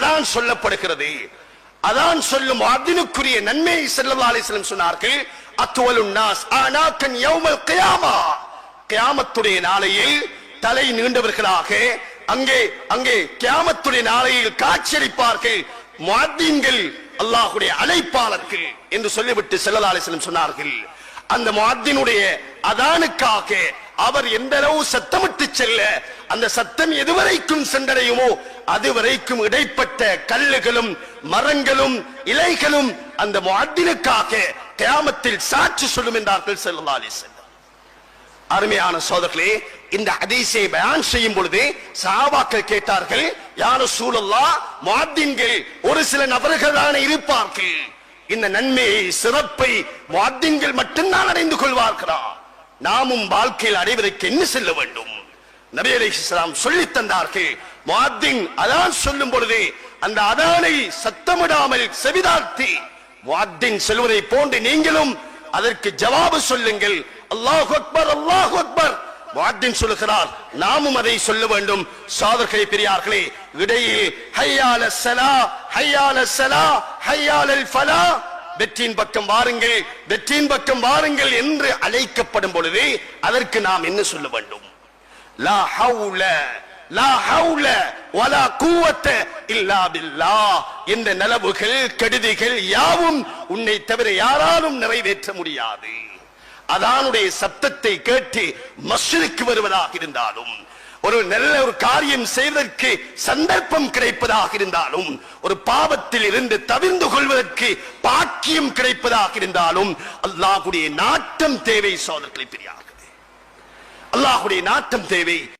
அதான் சொல்லப்படுகிறது. அதான் சொல்லும் அதனுக்குரிய நன்மை ஸல்லல்லாஹு அலைஹி வஸல்லம் சொன்னார்கள் அத்வலுன் நாஸ் ஆனாக்கன் யௌமல் கியாமா. கியாமத்துடைய நாளையில் தலை நீண்டவர்களாக அங்கே அங்கே கியாமத்துடைய நாளையில் காட்சியளிப்பார்கள் மாத்தீன்கள் அல்லாஹுடைய அழைப்பாளர்கள் என்று சொல்லிவிட்டு ஸல்லல்லாஹு அலைஹி சொன்னார்கள். அந்த மாத்தினுடைய அதானுக்காக அவர் எந்த அளவு சத்தமிட்டு செல்ல அந்த சத்தம் எதுவரைக்கும் சென்றடையுமோ அதுவரைக்கும் இடைப்பட்ட கல்லுகளும் மரங்களும் இலைகளும் அந்த முஅத்தினுக்காக கிராமத்தில் சாட்சி சொல்லும் என்றார்கள் ஸல்லல்லாஹு அருமையான சோதர்களே இந்த அதிசை பயான் செய்யும் பொழுது சாபாக்கள் கேட்டார்கள் யார சூழல்லா முஅத்தின்கள் ஒரு சில நபர்கள் தானே இருப்பார்கள். இந்த நன்மையை சிறப்பை முஅத்தின்கள் மட்டும்தான் அடைந்து கொள்வார்களா? நாமும் வாழ்க்கையில் அடைவதற்கு என்ன செல்ல வேண்டும்? நபி அலைஹிஸ்ஸலாம் சொல்லி தந்தார்கள் முஅத்தின் அதான் சொல்லும் பொழுது அந்த அதானை சத்தமிடாமல் செவிதாழ்த்தி முஅத்தின் செல்வதை போன்று நீங்களும் அதற்கு ஜவாபு சொல்லுங்கள். அல்லாஹ் அக்பர் அல்லாஹ் அக்பர். வாத்தின் சொல்லுகிறார் நாமும் அதை சொல்ல வேண்டும். சாதர்களை பெரியார்களே இடையில் ஹையால சலா ஹையால சலா ஹையால ஃபலா வெற்றியின் பக்கம் வாருங்கள் வெற்றியின் பக்கம் வாருங்கள் என்று அழைக்கப்படும் பொழுது அதற்கு நாம் என்ன சொல்ல வேண்டும்? லா ஹவுல லா ஹவுல வலா இல்லா நலவுகள் கெடுதிகள் யாவும் உன்னை தவிர யாராலும் நிறைவேற்ற முடியாது. அதானுடைய சப்தத்தை கேட்டு மஸ்ஜிதுக்கு வருவதாக இருந்தாலும் ஒரு நல்ல ஒரு காரியம் செய்வதற்கு சந்தர்ப்பம் கிடைப்பதாக இருந்தாலும் ஒரு பாவத்தில் இருந்து தவிர்ந்து கொள்வதற்கு பாக்கியம் கிடைப்பதாக இருந்தாலும் அல்லாஹுடைய நாட்டம் தேவை சோதர்களை பெரியார்கள். அல்லாஹுடைய நாட்டம் தேவை.